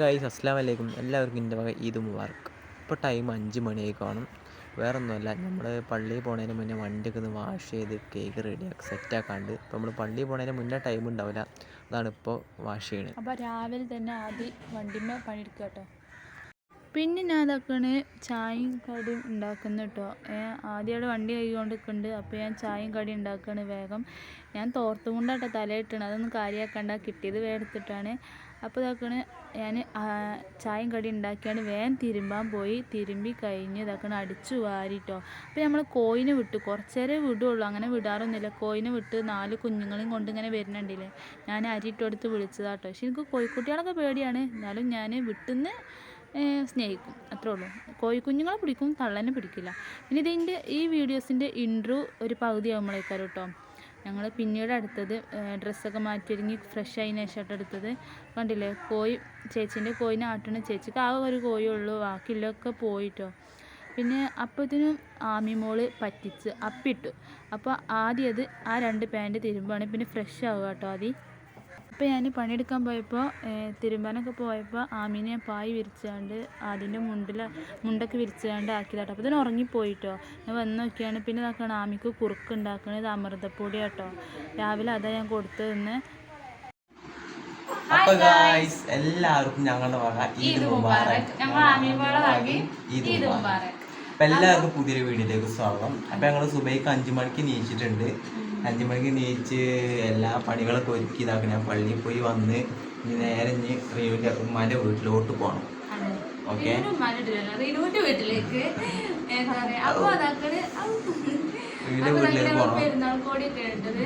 Guys അസ്സാം വലൈക്കും എല്ലാവർക്കും എന്റെ വക ഈദ് മുബാർക്ക് ഇപ്പോൾ ടൈം അഞ്ച് മണിയായി കാണും. വേറെ ഒന്നുമല്ല നമ്മൾ പള്ളിയിൽ പോണതിന് മുന്നേ വണ്ടിയൊക്കെ ഒന്ന് വാഷ് ചെയ്ത് കേക്ക് റെഡിയാക്കി സെറ്റാക്കാണ്ട് ഇപ്പോൾ നമ്മൾ പള്ളിയിൽ പോണതിന് മുന്നേ ടൈം ഉണ്ടാവില്ല. അതാണ് ഇപ്പോൾ വാഷ് ചെയ്യണത്. അപ്പോൾ രാവിലെ തന്നെ ആദ്യം വണ്ടിമേ പണിയെടുക്കുക കേട്ടോ. പിന്നെ ഞാൻ അതൊക്കെയാണ് ചായയും കടിയും ഉണ്ടാക്കുന്നു കേട്ടോ. ആദ്യമായിട്ട് വണ്ടി കൈകൊണ്ട് നിൽക്കുന്നുണ്ട് അപ്പോൾ ഞാൻ ചായയും കടി ഉണ്ടാക്കുകയാണ് വേഗം. ഞാൻ തോർത്തും കൊണ്ടാട്ടോ തലയിട്ടാണ് അതൊന്നും കാര്യമാക്കണ്ട കിട്ടിയത് വേഗം എടുത്തിട്ടാണ്. അപ്പോൾ ഇതാക്കണ് ഞാൻ ചായയും കടി ഉണ്ടാക്കിയാണ് വേഗം തിരുമ്പാൻ പോയി തിരുമ്പി കഴിഞ്ഞ് ഇതാക്കണ അടിച്ചു വാരിട്ടോ. അപ്പോൾ നമ്മൾ കോയിനെ വിട്ടു കുറച്ചേരെ വിടുള്ളൂ അങ്ങനെ വിടാറൊന്നുമില്ല. കോയിനെ വിട്ട് നാല് കുഞ്ഞുങ്ങളെയും കൊണ്ട് ഇങ്ങനെ വരുന്നുണ്ടല്ലേ? ഞാൻ അരിയിട്ട് കൊടുത്ത് വിളിച്ചതാട്ടോ. പക്ഷെ എനിക്ക് കോഴിക്കുട്ടികളൊക്കെ പേടിയാണ്. എന്നാലും ഞാൻ വിട്ടുന്ന് സ്നേഹിക്കും. അത്രേ ഉള്ളൂ. കോഴിക്കുഞ്ഞുങ്ങളെ പിടിക്കും തള്ളനെ പിടിക്കില്ല. പിന്നെ ഇതിന്റെ ഈ വീഡിയോസിന്റെ ഇൻട്രോ ഒരു പകുതി ആകുമ്പോഴേക്കാരും കേട്ടോ ഞങ്ങൾ പിന്നീട് അടുത്തത് ഡ്രസ്സൊക്കെ മാറ്റിയൊരുങ്ങി ഫ്രഷ് ആയതിനു ശേഷം എടുത്തത്. കണ്ടില്ലേ? കോഴി ചേച്ചീന്റെ കോഴിനെ ആട്ടണ ചേച്ചിക്ക് ആ ഒരു കോഴി ഉള്ളൂ ബാക്കിയുള്ളതൊക്കെ പോയിട്ടോ. പിന്നെ അപ്പോഴത്തേനും ആമിമോൾ പറ്റിച്ച് അപ്പിട്ടു. അപ്പോൾ ആദ്യം അത് ആ രണ്ട് പാന്റ് തിരുമ്പാണ് പിന്നെ ഫ്രഷ് ആവുക കേട്ടോ ആദ്യം അപ്പോൾ ഞാൻ പണിയെടുക്കാൻ പോയപ്പോൾ തിരുമ്പാനൊക്കെ പോയപ്പോൾ ആമീനെ ഞാൻ പായ് വിരിച്ചാണ്ട് അതിന്റെ മുണ്ടിൽ മുണ്ടൊക്കെ വിരിച്ചാണ്ട് ആക്കിയതാട്ടോ. അപ്പോൾ ഇതിന് ഉറങ്ങിപ്പോയിട്ടോ. ഞാൻ വന്ന് നോക്കിയാണ്. പിന്നെ ഇതാക്കണം ആമിക്ക് കുറുക്ക് ഉണ്ടാക്കണത് അമൃതപ്പൊടി കേട്ടോ രാവിലെ അതാ ഞാൻ കൊടുത്തതെന്ന് ഗായ്സ് എല്ലാവർക്കും ഞങ്ങളുടെ വക ഈദ് മുബാറക്ക് ഞങ്ങൾ വകി ഈദ് അപ്പം എല്ലാവർക്കും പുതിയൊരു വീഡിയോയിലേക്ക് സ്വാഗതം. അപ്പം ഞങ്ങൾ സുബൈക്ക് അഞ്ചു മണിക്ക് നീച്ചിട്ടുണ്ട്. അഞ്ചു മണിക്ക് നീച്ച് എല്ലാ പണികളൊക്കെ ഒരുക്കി ഇതാക്കി ഞാൻ പള്ളിയിൽ പോയി വന്ന് ഇനി നേരെ ഇനി റിയുവിന്റെ ഉമ്മാന്റെ വീട്ടിലോട്ട് പോകണം ഓക്കെ? വീട്ടിലേക്ക്. പോകണം ായിട്ടുണ്ട് കോടിയൊക്കെ ഇട്ടത്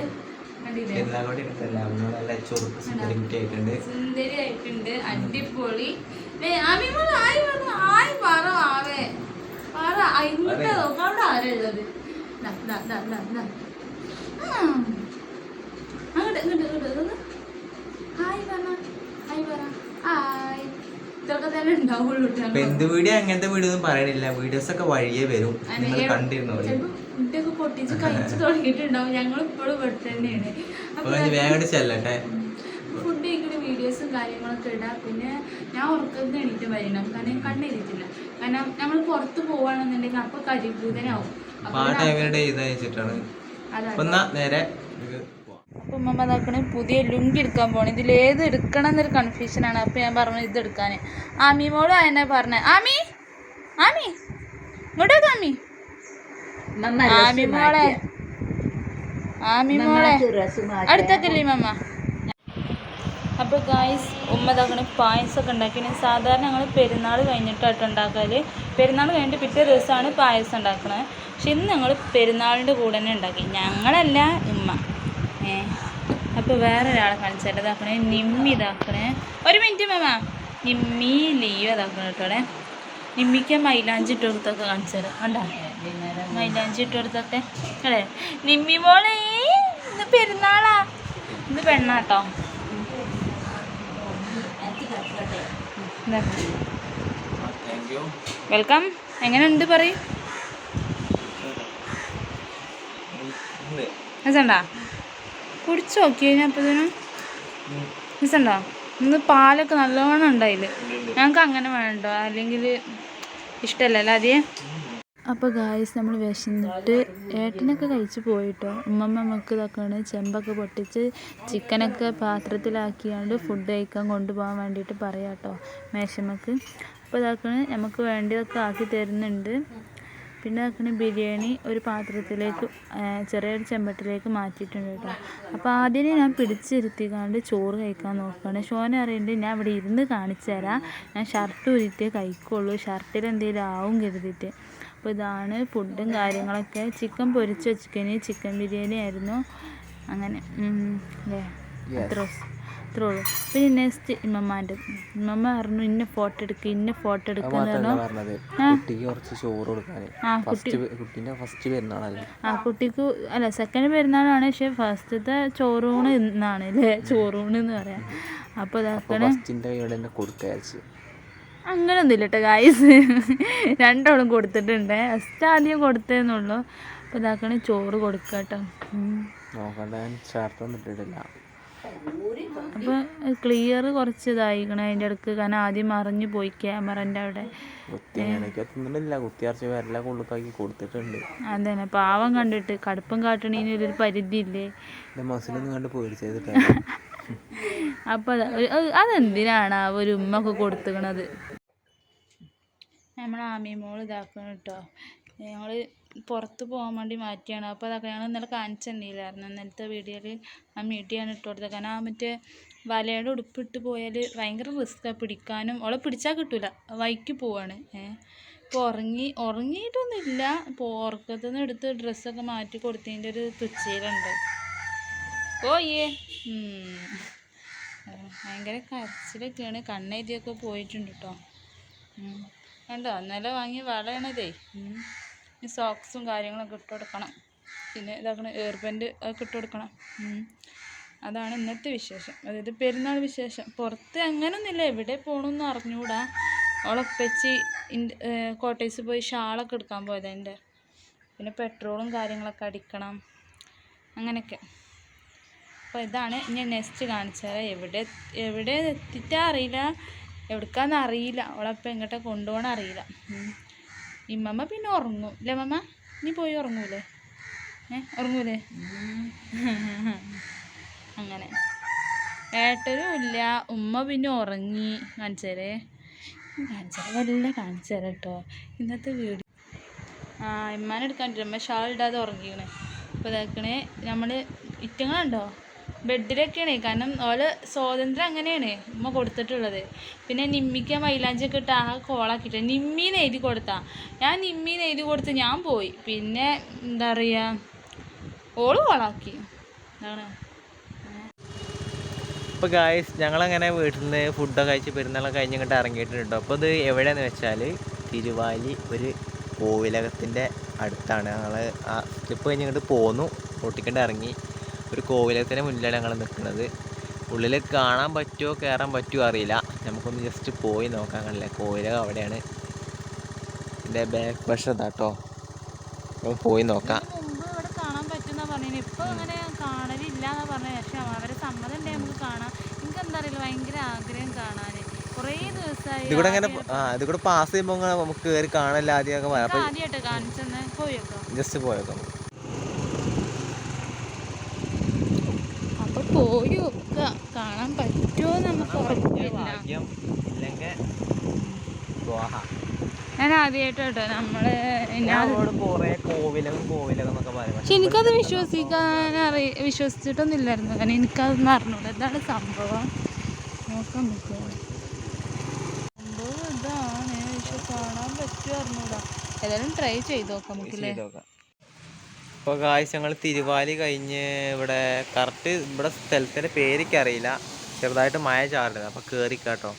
കണ്ടില്ലേ? പെരുന്നാളോടെ എടുത്തല്ല നല്ല ചൊറുക്ക് സുന്ദരി കുട്ടി ആയിട്ടുണ്ട്. സുന്ദരി ആയിട്ടുണ്ട്. അടിപൊളി. ആയി ആയി പറ ആവേ അവിടെ ആരുള്ളത്? അങ്ങോട്ട് ഇങ്ങോട്ട് ഇങ്ങോട്ട് ഹായ് പറ ഹായ് പറ. ഹായ്. ഇതൊക്കെ തന്നെ ഉണ്ടാവുള്ളൂ ട്ടോ. അപ്പൊ എന്ത് വീഡിയോ അങ്ങനത്തെ വീഡിയോ ഒന്നും പറയണില്ല. വീഡിയോസ് ഒക്കെ വഴിയേ വരും. കണ്ടിരുന്നു നിങ്ങൾ കുട്ടിയൊക്കെ പൊട്ടിച്ച് കഴിച്ചു തുടങ്ങിയിട്ടുണ്ടാവും. ഞങ്ങൾ ഇപ്പോഴും ഇവിടെ തന്നെയാണ് വേഗം ചെല്ലട്ടെ. കാര്യങ്ങളൊക്കെ ഇടാം. പിന്നെ ഞാൻ ഉറക്കുന്ന എണീറ്റ് വരണം. കാരണം കണ്ണെഴുതിട്ടില്ല കാരണം നമ്മൾ പുറത്ത് പോവാണെന്നുണ്ടെങ്കിൽ അപ്പൊ കരിഭൂതനാവും അപ്പൊ പാട്ട് നേരെ. അപ്പൊ ഉമ്മ അതാക്കണ പുതിയ ലുങ്കി എടുക്കാൻ പോണേ. ഇതിൽ ഏത് എടുക്കണം എന്നൊരു കൺഫ്യൂഷൻ ആണ്. അപ്പൊ ഞാൻ പറഞ്ഞു ഇത് എടുക്കാൻ ആമി മോളും എന്നെ പറഞ്ഞ. ആമി ആമി ഇങ്ങോട്ടേക്ക് ആമി. ആമി മോളെ. ആമി മോളെ. അടുത്തൊക്കെ മമ്മ അപ്പോൾ ഗായ്സ് ഉമ്മ പായസം പായസമൊക്കെ ഉണ്ടാക്കി. സാധാരണ ഞങ്ങൾ പെരുന്നാൾ കഴിഞ്ഞിട്ടായിട്ട് ഉണ്ടാക്കൽ പെരുന്നാൾ കഴിഞ്ഞിട്ട് പിറ്റേ ദിവസമാണ് പായസം ഉണ്ടാക്കുന്നത് പക്ഷെ ഇന്ന് ഞങ്ങൾ പെരുന്നാളിന്റെ കൂടെ തന്നെ ഉണ്ടാക്കി. ഞങ്ങളല്ല ഉമ്മ അപ്പോൾ വേറെ ഒരാളെ കാണിച്ചാൽ ഇതാക്കണേ നിമ്മി ഇതാക്കണേ. ഒരു മിനിറ്റ് മാമ. നിമ്മി ലീവ് ഇതാക്കണം കേട്ടോടെ നിമ്മിക്ക് മൈലാഞ്ചി ഇട്ട് കൊടുത്തൊക്കെ കാണിച്ചു തരാം കണ്ടോ? മൈലാഞ്ചി ഇട്ട് കൊടുത്തൊക്കെ. അല്ലേ നിമ്മി പോളേ ഇന്ന് പെരുന്നാളാ. ഇന്ന് പെണ്ണാട്ടോ. വെൽക്കം എങ്ങനെയുണ്ട് പറയൂ? ഉണ്ട്. മിസ്സണ്ടാ കുടിച്ചു നോക്കി കഴിഞ്ഞപ്പോഴത്തേനും മിസ്സണ്ടോ ഇന്ന് പാലൊക്കെ നല്ലോണം ഉണ്ടായില്ല? ഞങ്ങൾക്ക് അങ്ങനെ വേണ്ടോ. അല്ലെങ്കിൽ ഇഷ്ടമല്ലല്ലോ അതേ അപ്പോൾ ഗായ്സ് നമ്മൾ വിശന്നിട്ട് ഏട്ടനൊക്കെ കഴിച്ച് പോയിട്ടോ? ഉമ്മമ്മ നമുക്ക് ഇതൊക്കെയാണ് ചെമ്പൊക്കെ പൊട്ടിച്ച് ചിക്കനൊക്കെ പാത്രത്തിലാക്കിയാണ്ട് ഫുഡ് കഴിക്കാൻ കൊണ്ടുപോകാൻ വേണ്ടിയിട്ട് പറയാം കേട്ടോ മേശമ്മക്ക്. അപ്പോൾ ഇതാക്കണ് നമുക്ക് വേണ്ടിയതൊക്കെ ആക്കി തരുന്നുണ്ട്. പിന്നെ ആക്കണ ബിരിയാണി ഒരു പാത്രത്തിലേക്ക് ചെറിയൊരു ചെമ്പട്ടിലേക്ക് മാറ്റിയിട്ടുണ്ട് കേട്ടോ. അപ്പോൾ ആദ്യമേ ഞാൻ പിടിച്ചിരുത്തിക്കാണ്ട് ചോറ് കഴിക്കാൻ നോക്കുകയാണ് ഷോനെ അറിയുന്നുണ്ട് ഞാൻ ഇവിടെ ഇരുന്ന് കാണിച്ചു തരാം. ഞാൻ ഷർട്ട് ഉരുത്തിയേ കഴിക്കുള്ളൂ. ഷർട്ടിൽ എന്തെങ്കിലും ആവും കരുതിയിട്ട്. അപ്പോൾ ഇതാണ് ഫുഡും കാര്യങ്ങളൊക്കെ. ചിക്കൻ പൊരിച്ച്? വെച്ചിക്കന് ചിക്കൻ ബിരിയാണി ആയിരുന്നു. അങ്ങനെ അല്ലേ അത്ര അത്രേ ഉള്ളൂ. പിന്നെ നെക്സ്റ്റ് ഇമ്മമാന്റെ ഇമ്മമ്മ പറഞ്ഞു ഇന്ന ഫോട്ടോ എടുക്കുക ഇന്ന ഫോട്ടോ എടുക്കുന്ന ആ. കുട്ടി ഫസ്റ്റ് കുട്ടീന്റെ ഫസ്റ്റ് പെരുന്നാളല്ലേ? ആ കുട്ടിക്ക് അല്ല സെക്കൻഡ് പെരുന്നാളാണ് പക്ഷെ ഫസ്റ്റത്തെ ചോറൂണ് എന്നാണ് അല്ലേ ചോറൂണ് എന്ന് പറയാം. അപ്പോൾ ഇതാക്കണേ. ഫസ്റ്റിന്റെ കൊടുക്കയച്ച് കേട്ടോ ഗായ്സ് രണ്ടോളം കൊടുത്തിട്ടുണ്ട്. ഫസ്റ്റ് ആദ്യം കൊടുത്തേന്നുള്ളൂ അപ്പോൾ ഇതാക്കണ ചോറ് കൊടുക്കുക കേട്ടോ ഉം. നോക്കണ്ട ഞാൻ ഷർട്ടൊന്നും ഇട്ടിട്ടില്ല അപ്പോൾ ക്ലിയർ കുറച്ച് ഇതായിക്കണേ അതിന്റെ അടുക്ക്. കാരണം ആദ്യം മറിഞ്ഞു പോയി ക്യാമറന്റെ അവിടെ. കൊടുത്തിട്ടുണ്ട്. അതന്നെ പാവം കണ്ടിട്ട് കടുപ്പം കാട്ടണീന് ഒരു പരിധി ഇല്ലേ അപ്പൊ അപ്പോൾ അതെന്തിനാണ് ആ ഒരു ഉമ്മ ഒക്കെ കൊടുത്തുക്കണത്? നമ്മൾ ആമി മോൾ ഇതാക്കണം കേട്ടോ ഞങ്ങൾ പുറത്ത് പോകാൻ വേണ്ടി മാറ്റിയാണ്. അപ്പോൾ അതൊക്കെ ഞങ്ങൾ ഇന്നലെ കാണിച്ചിട്ടുണ്ടായില്ലായിരുന്നു ഇന്നലത്തെ വീഡിയോയിൽ ആ മീഡിയാണ് ഇട്ട് കൊടുത്തത്. കാരണം ആ മറ്റേ വലയുടെ ഉടുപ്പിട്ട് പോയാൽ ഭയങ്കര റിസ്ക്കാണ് പിടിക്കാനും. ഓളെ പിടിച്ചാൽ കിട്ടില്ല വൈക്ക് പോവാണ്. ഇപ്പോൾ ഉറങ്ങി ഉറങ്ങിയിട്ടൊന്നുമില്ല. ഇപ്പോൾ ഉറക്കത്തു നിന്ന് എടുത്ത് ഡ്രസ്സൊക്കെ മാറ്റി കൊടുത്തതിന്റെ ഒരു തുച്ചയിലുണ്ട് പോയേ. ഭയങ്കര കരച്ചിലൊക്കെയാണ്. കണ്ണെഴുതിയൊക്കെ പോയിട്ടുണ്ട് കേട്ടോ കണ്ടോ? ഇന്നലെ വാങ്ങിയ വളയണതേ. ഈ സോക്സും കാര്യങ്ങളൊക്കെ ഇട്ട് കൊടുക്കണം. പിന്നെ ഇതാക്കണം എയർബെൻഡ് ഒക്കെ ഇട്ട് കൊടുക്കണം. അതാണ് ഇന്നത്തെ വിശേഷം. അതായത് പെരുന്നാൾ വിശേഷം. പുറത്ത് അങ്ങനൊന്നുമില്ല. എവിടെ പോകണമെന്ന് അറിഞ്ഞൂടാ. ഓളപ്പച്ചി കോട്ടേഴ്സ് പോയി ഷാളൊക്കെ എടുക്കാൻ പോയത് എന്റെ പിന്നെ പെട്രോളും കാര്യങ്ങളൊക്കെ അടിക്കണം. അങ്ങനെയൊക്കെ. അപ്പോൾ ഇതാണ്. ഞാൻ നെക്സ്റ്റ് കാണിച്ചത് എവിടെ എവിടെ എത്തിയിട്ടാ അറിയില്ല. എവിടേക്കാന്ന് അറിയില്ല. അവളപ്പം എങ്ങോട്ടാ കൊണ്ടുപോകണം അറിയില്ല. ഇമ്മമ്മ പിന്നെ ഉറങ്ങും. അല്ലേ മമ്മ നീ പോയി ഉറങ്ങൂലേ? ഏ ഉറങ്ങൂലേ? അങ്ങനെ. ഏട്ടനും ഇല്ല ഉമ്മ പിന്നെ ഉറങ്ങി. കാണിച്ചേരേ. കാണിച്ചേരാ. വല്ല കാണിച്ചേരാ കേട്ടോ ഇന്നത്തെ വീഡിയോ ആ ഇമ്മാനെ എടുക്കാൻ പറ്റില്ല. ഉമ്മ ഷാൾ ഇടാതെ ഉറങ്ങിക്കണേ. അപ്പോൾ ഇതാക്കണേ. നമ്മൾ ഇറ്റങ്ങളുണ്ടോ ബെഡിലൊക്കെയാണ്. കാരണം ഓൽ സ്വാതന്ത്ര്യം അങ്ങനെയാണ് ഉമ്മ കൊടുത്തിട്ടുള്ളത്. പിന്നെ നിമ്മിക്ക് മൈലാഞ്ചൊക്കെ ഇട്ട് ആ കോളാക്കിയിട്ട് നിമ്മീന്ന് എഴുതി കൊടുത്താ. ഞാൻ നിമ്മീന്ന് എഴുതി കൊടുത്ത് ഞാൻ പോയി. പിന്നെ എന്താ പറയുക ഓൾ കോളാക്കി. എന്താണ് അപ്പോൾ ഗായ്സ് ഞങ്ങളങ്ങനെ വീട്ടിൽ നിന്ന് ഫുഡൊക്കെ കഴിച്ച് പെരുന്നാളൊക്കെ കഴിഞ്ഞ് ഇങ്ങോട്ട് ഇറങ്ങിയിട്ടുണ്ട്. അപ്പോൾ ഇത് എവിടെയാണെന്ന് വെച്ചാൽ തിരുവാലി ഒരു കോവിലകത്തിന്റെ അടുത്താണ്. ഞങ്ങൾ ആ സ്റ്റെപ്പ് കഴിഞ്ഞ് ഇങ്ങോട്ട് പോന്നു. റോട്ടിക്കണ്ട് ഇറങ്ങി. ഒരു കോവിലകത്തിന്റെ മുന്നിലാണ് ഞങ്ങൾ നിൽക്കുന്നത്. ഉള്ളിൽ കാണാൻ പറ്റുമോ കയറാൻ പറ്റുമോ അറിയില്ല. നമുക്കൊന്ന് ജസ്റ്റ് പോയി നോക്കാൻ കഴിയില്ല കോവിലകം അവിടെയാണ്. എന്റെ ബാക്ക് വശത്താട്ടോ അപ്പോൾ പോയി നോക്കാം. ഇപ്പൊ അങ്ങനെ ആ ഇത് പാസ് ചെയ്യുമ്പോൾ നമുക്ക് കയറി കാണാനില്ല ആദ്യമൊക്കെ ജസ്റ്റ് പോയേക്കാം പോയി നോക്കുക കാണാൻ പറ്റുമോ നമുക്ക്. ഞാൻ ആദ്യമായിട്ടോ നമ്മൾ പക്ഷെ എനിക്കത് വിശ്വസിക്കാൻ അറി വിശ്വസിച്ചിട്ടൊന്നും ഇല്ലായിരുന്നു കാരണം എനിക്കതൊന്നും അറിഞ്ഞൂടാ. എന്താണ് സംഭവം. നോക്കാൻ പറ്റുമോ സംഭവം ഇതാണ്. പക്ഷെ കാണാൻ പറ്റുമോ അറിഞ്ഞൂടാ. ഏതായാലും ട്രൈ ചെയ്ത് നോക്കാം നമുക്കില്ലേ? ഇപ്പോൾ കാഴ്ച ഞങ്ങൾ തിരുവാലി കഴിഞ്ഞ് ഇവിടെ കറക്റ്റ് ഇവിടെ സ്ഥലത്തിന്റെ പേരൊക്കെ അറിയില്ല ചെറുതായിട്ട് മഴ ചാറുണ്ട് അപ്പോൾ കയറിക്കാട്ടോ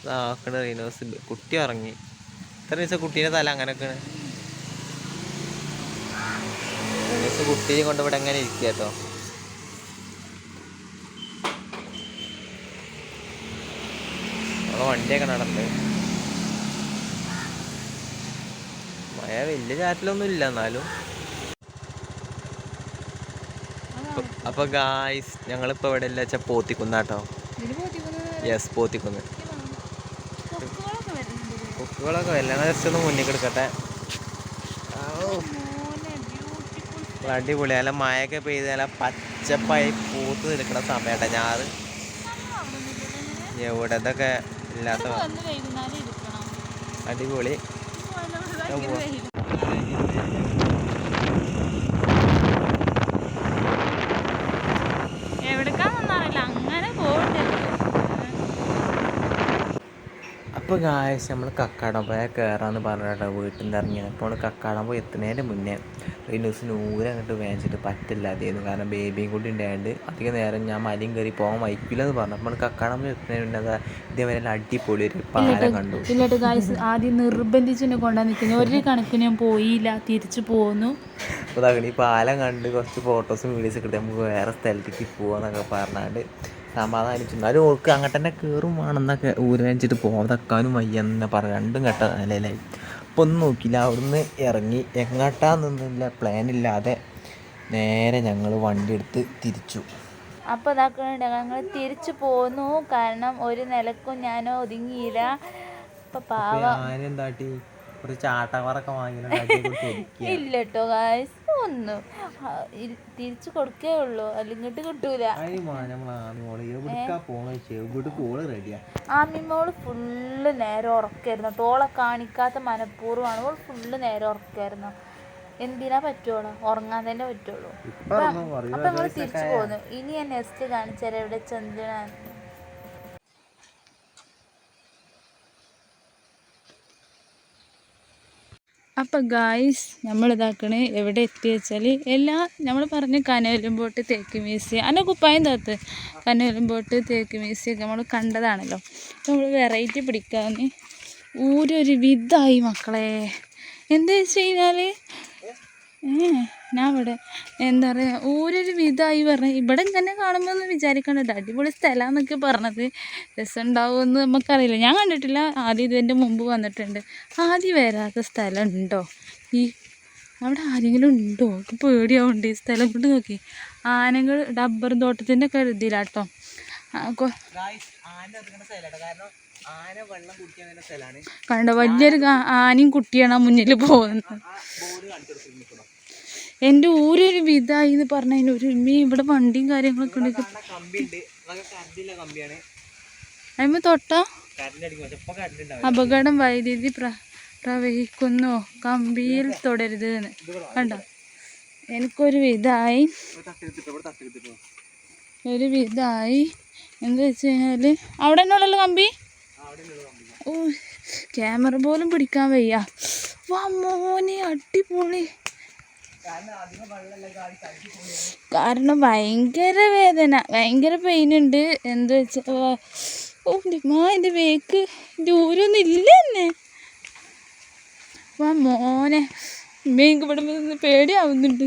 ഇതാക്കണ റീനോസ് കുട്ടി ഇറങ്ങി ഇത്ര ദിവസം കുട്ടീന്റെ തല അങ്ങനെയൊക്കെയാണ് റീനോസ് കുട്ടിയെ കൊണ്ട് ഇവിടെ അങ്ങനെ ഇരിക്കുക കേട്ടോ വണ്ടിയൊക്കെ നടന്ന്. മഴ വലിയ ചാറ്റിലൊന്നും ഇല്ല എന്നാലും. അപ്പൊ ഗായ്സ് ഞങ്ങളിപ്പോ ഇവിടെ ഇല്ല വെച്ചാൽ പോത്തിക്കുന്നാട്ടോ യെസ് പോത്തിക്കുന്ന് കൊക്കുകളൊക്കെ വല്ല ജസ്റ്റ് ഒന്ന് മുന്നിൽ എടുക്കട്ടെ. ബ്യൂട്ടിഫുൾ അടിപൊളി അല്ല മഴയൊക്കെ പെയ്ത് നല്ല പച്ചപ്പായി പൂത്ത് നിൽക്കുന്ന സമയട്ടെ ഞാറ് എവിടെ ഇതൊക്കെ ഇല്ലാത്ത അടിപൊളി ഭയങ്കര വെയിൽ. എവിടേക്കാന്നൊന്നും അറിയില്ല അങ്ങനെ പോകണ്ടല്ലോ അപ്പോൾ ഗായസ് നമ്മൾ കക്കാടം പോയാൽ കയറാന്ന് പറഞ്ഞിട്ടോ വീട്ടിൽ നിന്ന് ഇറങ്ങിയത് അപ്പോൾ നമ്മൾ കക്കാടം പോയി എത്തുന്നതിന്റെ മുന്നേ റീനൂസ് നൂറ് അങ്ങോട്ട് വേണിച്ചിട്ട് പറ്റില്ല അതായത് കാരണം ബേബിയും കൂടി ഉണ്ടായതുകൊണ്ട് അധികം നേരം ഞാൻ മലയും കയറി പോകാൻ വൈക്കില്ലെന്ന് പറഞ്ഞു. അപ്പോൾ നമ്മൾ കക്കാടം പോയി എത്തുന്നതിന് മുന്നേ അതാ ഇതേവരെ അടിപൊളി ഒരു പാലം കണ്ടു. ഇല്ലട്ട് ഗായസ് ആദ്യം നിർബന്ധിച്ച് എന്നെ നിൽക്കുന്നു ഒരു കണക്കിന് ഞാൻ പോയില്ല. തിരിച്ചു പോന്നു. അപ്പോൾ ഈ പാലം കണ്ട് കുറച്ച് ഫോട്ടോസും വീഡിയോസും കിട്ടി നമുക്ക് വേറെ സ്ഥലത്തേക്ക് പോകാന്നൊക്കെ പറഞ്ഞാണ്ട് സമാധാനിച്ചു. എന്നാലും ഓൾക്ക് അങ്ങോട്ട് തന്നെ കയറും വേണമെന്നൊക്കെ ഊരഞ്ചിട്ട് പോകാൻ തക്കാനും വയ്യ എന്നെ പറ രണ്ടും കെട്ട നിലയിലായി. അപ്പോൾ ഒന്നും നോക്കിയില്ല. അവിടുന്ന് ഇറങ്ങി നിന്നില്ല. പ്ലാൻ ഇല്ലാതെ നേരെ ഞങ്ങൾ വണ്ടി എടുത്ത് തിരിച്ചു. അപ്പോൾ ഇതാക്കുന്നുണ്ട് ഞങ്ങൾ തിരിച്ചു പോന്നു. കാരണം ഒരു നിലക്കും ഞാൻ ഒതുങ്ങിയില്ല അപ്പോൾ പാവ. ഞാനെന്താട്ടി കുറച്ച് ചാട്ടവാറൊക്കെ വാങ്ങി ഇല്ല കേട്ടോ ഗായ്സ് ഒന്നും. തിരിച്ചു കൊടുക്കേ ഉള്ളൂ. അല്ലിങ്ങോട്ട് കിട്ടൂല. ആമിമോൾ ഫുള്ള് നേരം ഉറക്കായിരുന്നു. ഓളെ കാണിക്കാത്ത മനഃപൂർവമാണ്. ഓൾ ഫുള്ള് നേരം ഉറക്കായിരുന്നു. എന്തിനാ പറ്റുള്ളൂ ഉറങ്ങാൻ തന്നെ പറ്റുള്ളൂ. അപ്പൊ ഞങ്ങൾ തിരിച്ചു പോകുന്നു ഇനി ഞാൻ നെക്സ്റ്റ് കാണിച്ചാൽ എവിടെ ചന്ദ്രനാണ്? അപ്പം ഗായ്സ് നമ്മൾ ഇതാക്കണേ എവിടെ എത്തി വെച്ചാൽ എല്ലാ നമ്മൾ പറഞ്ഞ കനവലുമ്പോട്ട് തേക്ക് മ്യൂസിയം അന്ന കുപ്പായം താത്ത് കനവലുമ്പോട്ട് തേക്ക് മ്യൂസിയം നമ്മൾ കണ്ടതാണല്ലോ. നമ്മൾ വെറൈറ്റി പിടിക്കാന്ന് ഊരൊരു വിധായി മക്കളെ. എന്താ വെച്ച് കഴിഞ്ഞാൽ ഏ? ഞാൻ ഇവിടെ എന്താ പറയുക ഓരോരു വിധമായി പറഞ്ഞ ഇവിടെ ഇങ്ങനെ കാണുമ്പോൾ ഒന്ന് വിചാരിക്കേണ്ടത് അടിപൊളി സ്ഥലമാണെന്നൊക്കെ പറഞ്ഞത് രസമുണ്ടാവുമെന്ന് നമുക്കറിയില്ല ഞാൻ കണ്ടിട്ടില്ല ആദ്യം ഇതിന്റെ മുമ്പ് വന്നിട്ടുണ്ട് ആദ്യം വരാത്ത സ്ഥലം ഉണ്ടോ ഈ അവിടെ ആരെങ്കിലും ഉണ്ടോ എനിക്ക് പേടിയാവുന്നുണ്ട് ഈ സ്ഥലം കൊണ്ട് നോക്കി ആനകൾ ഡബ്ബർ തോട്ടത്തിന്റെ ഒക്കെ ഇതിലാട്ടോ ആ, കൊ- ആന ഒതുങ്ങുന്ന കാരണം ആന വെള്ളം കുടിക്കാൻ വരുന്ന സ്ഥലമാണ് കണ്ടോ വലിയൊരു ആനയും കുട്ടിയാണ് ആ മുന്നിൽ പോകുന്നത് ആ ബോർഡ് കാണിച്ചു കൊടുത്തിരിക്കണം എന്റെ ഊരൊരു വിധായി എന്ന് പറഞ്ഞതിന് ഒരു ഇവിടെ വണ്ടിയും കാര്യങ്ങളൊക്കെ ഉണ്ട്. അതിന് തൊട്ടാ? അപകടം വൈദ്യുതി പ്ര പ്രവഹിക്കുന്നു. കമ്പിയിൽ തുടരുത് എന്ന് കണ്ടോ? എനിക്കൊരു വിധായി. ഒരു വിധായി. എന്താ വെച്ച് കഴിഞ്ഞാൽ അവിടെ തന്നെ ഉള്ളല്ലോ കമ്പി? ഓ ക്യാമറ പോലും പിടിക്കാൻ വയ്യ. വാ മോനെ അടിപൊളി. കാരണം ഭയങ്കര വേദന ഭയങ്കര പെയിൻ ഉണ്ട്. എന്താ വെച്ചാൽ ഓ മാ എന്റെ വേക്ക് ദൂരൊന്നും ഇല്ല തന്നെ വാ മോനെ മേക്ക് ഇവിടെ നിന്ന് പേടിയാവുന്നുണ്ട്.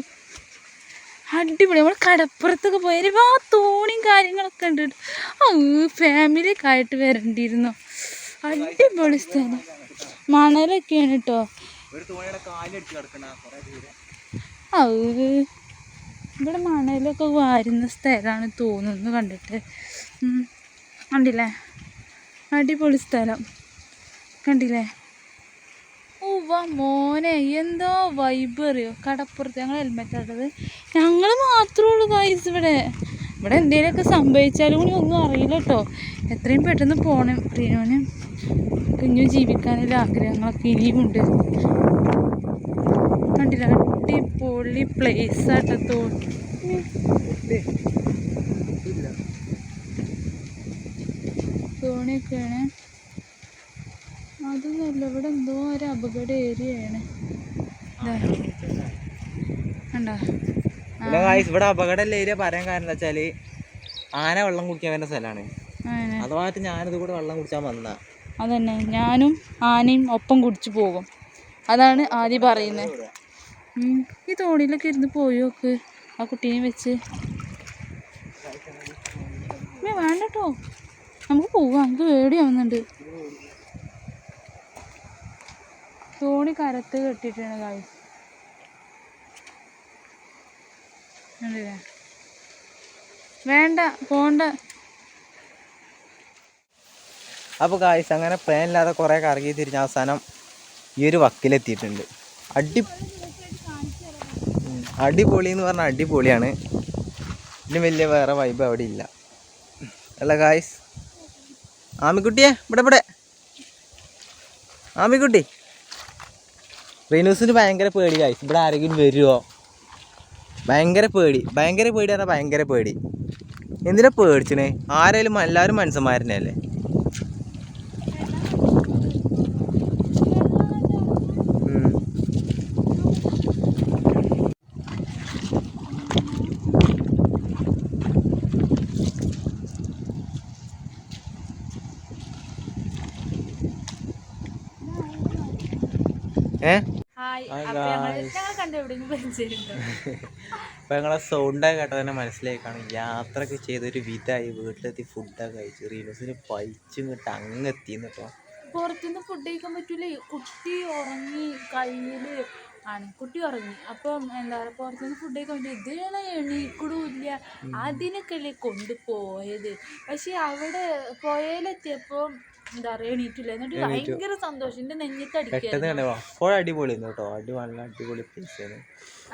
അടിപൊളി നമ്മൾ കടപ്പുറത്തൊക്കെ പോയ ആ തോണിയും കാര്യങ്ങളൊക്കെ ഉണ്ട്. ആ ഫാമിലിയൊക്കെ ആയിട്ട് വരണ്ടിരുന്നു. അടിപൊളി സ്ഥലം. മണലൊക്കെയാണ് കേട്ടോ ഒരു തോണിയുടെ കാലടിച്ച് കിടക്കണ കുറേ ദൂരെ. ഇവിടെ മണലൊക്കെ വാരുന്ന സ്ഥലമാണ് തോന്നുന്നു കണ്ടിട്ട്. കണ്ടില്ലേ? അടിപൊളി സ്ഥലം. കണ്ടില്ലേ? ഓ വാ മോനെ എന്തോ വൈബ് അറിയോ? കടപ്പുറത്ത് ഞങ്ങൾ ഹെൽമെറ്റ് ഇട്ടത്. ഞങ്ങൾ മാത്രമേ ഉള്ളൂ ഗൈസ് ഇവിടെ. ഇവിടെ എന്തെങ്കിലുമൊക്കെ സംഭവിച്ചാലും കൂടി ഒന്നും അറിയില്ല കേട്ടോ. എത്രയും പെട്ടെന്ന് പോകണം പ്രിയോന് കുഞ്ഞു ജീവിക്കാനുള്ള ആഗ്രഹങ്ങളൊക്കെ ഇനിയുമുണ്ട് കണ്ടില്ല അടിപൊളി പ്ലേസ് ആട്ടോ തോന്നി തോണിയൊക്കെയാണ്. അതൊന്നുമല്ല ഇവിടെ എന്തോ ഒരു അപകട ഏരിയയാണ്. ഇവിടെ അപകടമുള്ള ഏരിയ പറയാൻ കാരണം എന്താ വെച്ചാൽ ആന വെള്ളം കുടിക്കാൻ വരുന്ന സ്ഥലമാണ്. അതുമായിട്ട് ഞാനിത് കൂടെ വെള്ളം കുടിച്ചാൽ വന്ന അതന്നെ ഞാനും ആനയും ഒപ്പം കുടിച്ചു പോകും. അതാണ് ആദ്യം പറയുന്നത്. ഈ തോണിയിലൊക്കെ ഇരുന്ന് പോയി നോക്ക്. ആ കുട്ടീനെ വെച്ച്. വേണ്ട കേട്ടോ നമുക്ക് പോവാം. നമുക്ക് പേടിയാവുന്നുണ്ട്. തോണി കരത്ത് കെട്ടിയിട്ടാണ് കായ് വേണ്ട പോണ്ട. അപ്പോൾ കായ്സ് അങ്ങനെ പ്ലാൻ ഇല്ലാതെ കുറേ കറങ്ങി തിരിഞ്ഞ അവസാനം ഈ ഒരു വക്കിലെത്തിയിട്ടുണ്ട്. അടി. അടിപൊളി എന്ന് പറഞ്ഞാൽ അടിപൊളിയാണ്. ഇതിന് വലിയ വേറെ വൈബ് അവിടെ ഇല്ല. അല്ല ഗായ്സ് ആമിക്കുട്ടിയെ ഇവിടെ ഇവിടെ. ആമിക്കുട്ടി. റീനൂസിന് ഭയങ്കര പേടി ഗായ്സ് ഇവിടെ ആരെങ്കിലും വരുമോ ഭയങ്കര പേടി. ഭയങ്കര പേടി പറഞ്ഞാൽ ഭയങ്കര പേടി. എന്തിനാ പേടിച്ചണേ? ആരെങ്കിലും എല്ലാവരും മനുഷ്യന്മാരനെയല്ലേ ഉം. ഏ ഹായ് Hi, അപ്പൊ ഞങ്ങൾ guys. ഞങ്ങൾ കണ്ട ഇപ്പം ഞങ്ങളെ സൗണ്ടൊക്കെ കേട്ട തന്നെ മനസ്സിലാക്കാണ് യാത്രയൊക്കെ ചെയ്തൊരു വിധമായി വീട്ടിലെത്തി ഫുഡൊക്കെ കഴിച്ചു റീനൂസിന് പൈച്ചും കിട്ട് അങ്ങ് എത്തിന്ന് കേട്ടോ പുറത്തുനിന്ന് ഫുഡ് കഴിക്കാൻ പറ്റൂലേ. കുട്ടി ഉറങ്ങി കയ്യിൽ ആണ് കുട്ടി ഉറങ്ങി. അപ്പം എന്താ പറയുക പുറത്തുനിന്ന് ഫുഡ് കഴിക്കാൻ പറ്റില്ല ഇതിനെ അതിനൊക്കെ അതിനൊക്കെയല്ലേ കൊണ്ടുപോയത്. പക്ഷെ അവിടെ പോയാലെത്തിയപ്പോൾ എന്താ പറയുക എണീറ്റില്ല. എന്നിട്ട് ഭയങ്കര സന്തോഷം. എന്റെ നെഞ്ഞത്ത് പെട്ടെന്ന് അടിക്കുക കണ്ടേ അപ്പോൾ അടിപൊളിയായിരുന്നു കേട്ടോ. അടി നല്ല അടിപൊളി പ്ലേസാണ്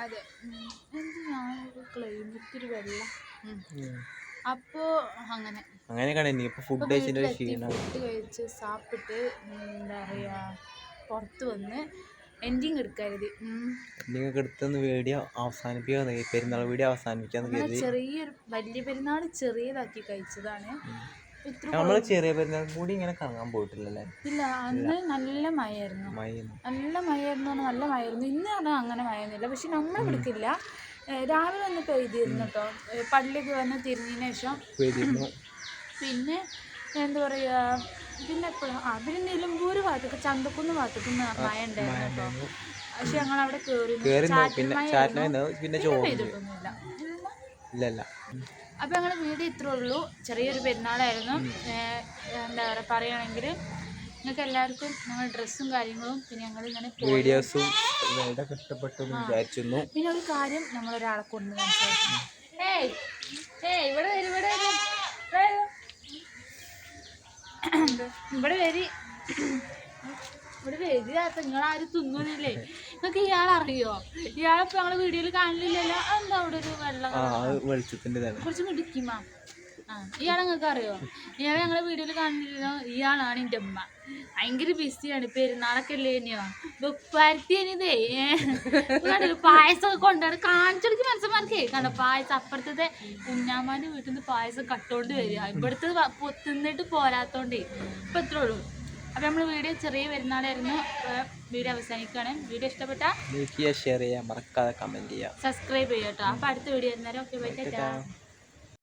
അതെ. ഉം. എന്ത് ഞാനൊരു ക്ലൈമറ്റ് ഒരു വെള്ളം. അപ്പോൾ അങ്ങനെ. ഫുഡ് ഫുഡ് കഴിച്ച് സാപ്പിട്ട് എന്താ പുറത്ത് വന്ന് എൻഡിങ് എടുക്കരുത്. എടുത്തൊന്ന് വീഡിയോ അവസാനിപ്പിക്കാൻ പെരുന്നാൾ വീഡിയോ അവസാനിപ്പിക്കാന്ന് ചെറിയൊരു വലിയ പെരുന്നാൾ ചെറിയതാക്കി കഴിച്ചതാണ്. നമ്മൾ ചെറിയ പെരുന്നാൾ കൂടി ഇങ്ങനെ കറങ്ങാൻ പോയിട്ടില്ലല്ലേ? ഇല്ല അന്ന് നല്ല മഴയായിരുന്നു. നല്ല മഴയായിരുന്നു നല്ല മഴയായിരുന്നു. ഇന്ന് പറഞ്ഞാൽ അങ്ങനെ മഴയൊന്നുമില്ല. പക്ഷെ നമ്മൾ എടുക്കില്ല രാവിലെ വന്ന് പെയ്തിരുന്നു കേട്ടോ. പള്ളിക്ക് വന്ന് തിരിഞ്ഞതിന് ശേഷം. പിന്നെ എന്താ പറയുക പിന്നെ എപ്പോഴും ആ പിന്നെ നിലമ്പൂർ ഭാഗത്തൊക്കെ ചന്തക്കുന്ന് ഭാഗത്തൊക്കെ മഴ ഉണ്ടായിരുന്നു കേട്ടോ. പക്ഷെ ഞങ്ങൾ അവിടെ കയറി കയറി പിന്നെ പെയ്തിട്ടൊന്നുമില്ല. ഇല്ലല്ല. അപ്പോൾ ഞങ്ങളുടെ വീട് ഇത്രേ ഉള്ളൂ. ചെറിയൊരു പെരുന്നാളായിരുന്നു. എന്താ പറയുക പറയുകയാണെങ്കിൽ നിങ്ങൾക്ക് എല്ലാവർക്കും ഞങ്ങൾ ഡ്രസ്സും കാര്യങ്ങളും പിന്നെ ഞങ്ങൾ ഇങ്ങനെ വീഡിയോസും ഇഷ്ടപ്പെട്ടു വിചാരിച്ചിരുന്നു പിന്നെ ഒരു കാര്യം നമ്മൾ ഒരാളെ കൊണ്ട് സംസാരിക്കുന്നു ഏയ് ഏയ് ഇവിടെ വരി. ഇവിടെ വരി. ഇവിടെ വരൂ. ഇവിടെ ഇവിടെ നിങ്ങൾ നിങ്ങളാരും തിന്നുന്നില്ലേ നിങ്ങൾക്ക് ഇയാളറിയോ? ഇയാളിപ്പോ ഞങ്ങളെ വീഡിയോയിൽ കാണില്ലല്ലോ എന്താ അവിടെ ഒരു വെള്ളം കുറച്ച് മിടുക്കിമാ ആ ഇയാളെ നിങ്ങൾക്ക് അറിയോ ഇയാളെ ഞങ്ങളെ വീഡിയോയിൽ കാണില്ലല്ലോ ഇയാളാണ് എന്റെ അമ്മ ഭയങ്കര ബിസിയാണ്. പെരുന്നാളൊക്കെ അല്ലേ ഇനിയോ? വെപ്പാരത്തിയനിതേ കണ്ടല്ലോ? പായസമൊക്കെ കൊണ്ടാണ് കാണിച്ചെടുക്ക് മനസ്സന്മാർക്കേ. കണ്ടോ? പായസം അപ്പുറത്തെ കുഞ്ഞാമാന്റെ വീട്ടിൽ നിന്ന് പായസം കട്ടോണ്ട് വരിക. ഇവിടുത്തെ തിന്നിട്ട് പോരാത്തോണ്ടേ. ഇപ്പം എത്ര ഉള്ളൂ. അപ്പം നമ്മൾ വീഡിയോ ചെറിയ പെരുന്നാളായിരുന്നു. വീഡിയോ അവസാനിക്കുകയാണ് വീഡിയോ ഇഷ്ടപ്പെട്ടാൽ ലൈക്ക് ചെയ്യുക ഷെയർ ചെയ്യുക മറക്കാതെ കമന്റ് ചെയ്യുക. സബ്സ്ക്രൈബ് ചെയ്യാം കേട്ടോ അപ്പോൾ അടുത്ത വീഡിയോ വരുന്നേരം ഓക്കെ ബൈ ടാറ്റാ.